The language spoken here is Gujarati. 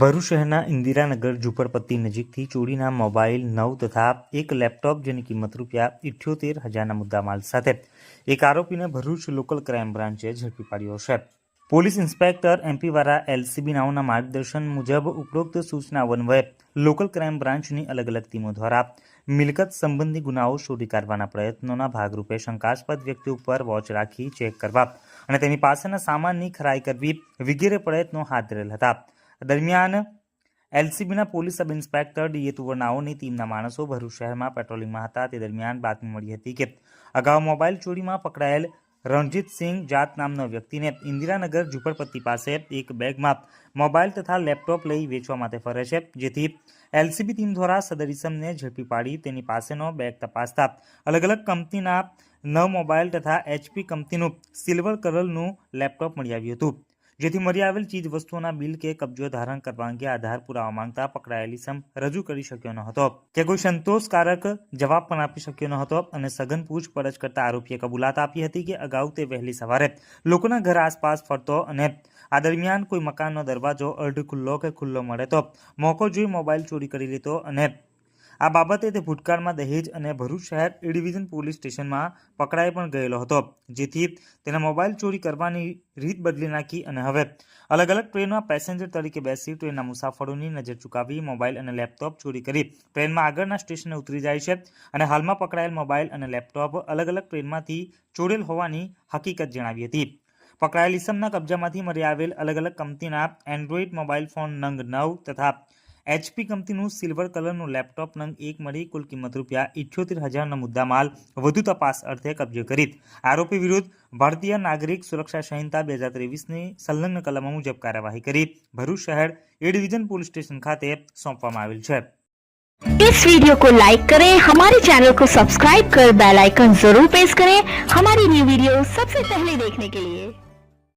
ભરૂચ શહેરના ઇન્દિરાનગર ઝુંપડપટ્ટી નજીકથી ચોરીના મોબાઈલ, નવ તથા એક લેપટોપ જેની કિંમત રૂપિયા ઇઠ્યોતેર હજારના મુદ્દામાલ સાથે. એક આરોપીને ભરૂચ લોકલ ક્રાઇમ બ્રાન્ચે ઝડપી પાડ્યો છે. પોલીસ ઇન્સ્પેક્ટર એમપી વાળા એલસીબી નાઓના માર્ગદર્શન મુજબ ઉપરોક્ત સૂચના અન્વયે લોકલ ક્રાઇમ બ્રાન્ચની અલગ અલગ ટીમો દ્વારા મિલકત સંબંધી ગુનાઓ શોધી કાઢવાના પ્રયત્નોના ભાગરૂપે શંકાસ્પદ વ્યક્તિ ઉપર વોચ રાખી ચેક કરવા અને તેની પાસેના સામાનની ખરાઈ કરવી વગેરે પ્રયત્નો હાથ ધરેલ હતા. દરમિયાન એલસીબીના police sub inspector D A તુવરનાઓની ટીમના માણસો ભરૂચ શહેરમાં પેટ્રોલિંગમાં હતા. તે દરમિયાન બાતમી મળી હતી કે અગાઉ મોબાઈલ ચોરીમાં પકડાયેલ રણજીતસિંહ જાત નામનો વ્યક્તિને ઇન્દિરાનગર ઝુંપડપટ્ટી પાસે એક બેગમાં મોબાઈલ તથા લેપટોપ લઈ વેચવા માટે ફરે છે. જેથી એલસીબી ટીમ દ્વારા સદર ઇસમને ઝડપી પાડી તેની પાસેનો બેગ તપાસતા અલગ અલગ કંપનીના નવ મોબાઈલ તથા એચપી કંપનીનું સિલ્વર કલરનું લેપટોપ મળી આવ્યું હતું. જેથી મળી આવેલ ચીજ વસ્તુઓના બિલ કે કબજો ધારણ કરવા અંગે આધાર પુરાવા માંગતા પકડાયેલી સમ રજૂ કરી શક્યો ન હતો. કે કોઈ સંતોષકારક જવાબ પણ આપી શક્યો ન હતો અને સઘન પૂછપરછ કરતા આરોપીએ કબૂલાત આપી હતી કે અગાઉ તે વહેલી સવારે લોકોના ઘર આસપાસ ફરતો અને આ દરમિયાન કોઈ મકાનનો દરવાજો અર્ધ ખુલ્લો કે ખુલ્લો મળે તો મોકો જોઈ મોબાઈલ ચોરી કરી લીધો અને આ બાબતે તે ભૂતકાળમાં દહેજ અને ભરૂચ શહેર એ ડિવિઝન પોલીસ સ્ટેશનમાં પકડાઈ પણ ગયેલો હતો, જેથી તેના મોબાઈલ ચોરી કરવાની રીત બદલી નાખી અને હવે અલગ અલગ ટ્રેનમાં પેસેન્જર તરીકે બેસી ટ્રેનના મુસાફરોની નજર ચૂકાવી મોબાઈલ અને લેપટોપ ચોરી કરી. ટ્રેનમાં આગળના સ્ટેશને ઉતરી જાય છે અને હાલમાં પકડાયેલ મોબાઈલ અને લેપટોપ અલગ અલગ ટ્રેનમાંથી ચોરેલ હોવાની હકીકત જણાવી હતી. પકડાયેલ ઇસમના કબજામાંથી મળી આવેલ અલગ અલગ કંપનીના એન્ડ્રોઈડ મોબાઈલ ફોન નંગ નવ તથા એચપી કંપનીનું સિલ્વર કલરનું લેપટોપ નંગ એક મળી કુલ કિંમત રૂપિયા ઇઠ્યોતેર હજારનો મુદ્દામાલ વધુ તપાસ અર્થે કબજે કરી આરોપી વિરુદ્ધ ભારતીય નાગરિક સુરક્ષા સંહિતા બે હજાર ત્રેવીસની સંલગ્ન કલમો મુજબ કાર્યવાહી કરી ભરૂચ શહેર એ ડિવિઝન પોલીસ સ્ટેશન ખાતે સોંપવામાં આવેલ છે इस वीडियो को लाइक करें हमारे चैनल को सब्सक्राइब कर बेल आइकन जरूर प्रेस करें हमारी न्यू वीडियो सबसे पहले देखने के लिए